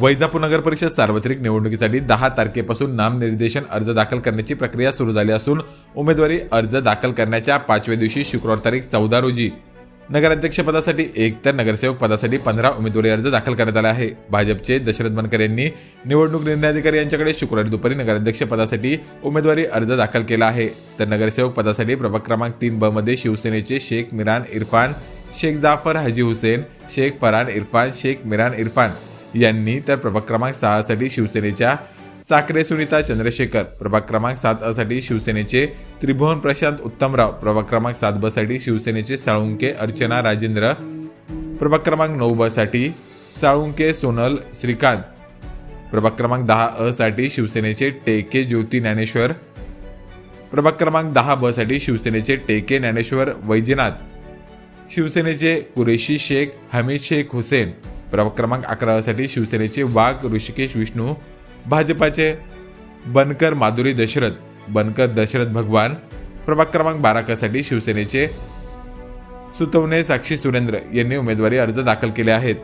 वैजापूर नगर परिषद सार्वत्रिक निवडणुकीसाठी दहा तारखेपासून नामनिर्देशन अर्ज दाखल करण्याची प्रक्रिया सुरू झाली असून उमेदवारी अर्ज दाखल करण्याच्या पाचव्या दिवशी शुक्रवार तारीख चौदा रोजी. नगराध्यक्षपदासाठी एक तर नगरसेवक पदासाठी पंधरा उमेदवारी अर्ज दाखल करण्यात आला आहे. भाजपचे दशरथ बनकर यांनी निवडणूक निर्णय अधिकारी यांच्याकडे शुक्रवारी दुपारी नगराध्यक्ष पदासाठी उमेदवारी अर्ज दाखल केला आहे. तर नगरसेवक पदासाठी प्रभाग क्रमांक तीन ब मध्ये शिवसेनेचे शेख मिरान इरफान शेख जाफर हजी हुसेन शेख फरान इरफान शेख मिरान इरफान यांनी तर प्रभाग क्रमांक सहासाठी शिवसेनेच्या साखरे सुनीता चंद्रशेखर प्रभाग क्रमांक सात अ साठी शिवसेनेचे त्रिभुवन प्रशांत उत्तमराव प्रभाग क्रमांक सात ब साठी शिवसेनेचे साळुंके अर्चना राजेंद्र प्रभाग क्रमांक नऊ ब साठी साळुंके सोनल श्रीकांत प्रभाग क्रमांक दहा अ साठी शिवसेनेचे टेके ज्योती ज्ञानेश्वर प्रभाग क्रमांक दहा ब साठी शिवसेनेचे टेके ज्ञानेश्वर वैजनाथ शिवसेनेचे कुरेशी शेख हमीद शेख हुसेन प्रभाग क्रमांक अकरा शिवसेनेचे वाघ ऋषिकेश विष्णू भाजपाचे बनकर माधुरी दशरथ बनकर दशरथ भगवान प्रभाग क्रमांक बाराकासाठी शिवसेनेचे सुतवणे साक्षी सुरेंद्र यांनी उमेदवारी अर्ज दाखल केले आहेत.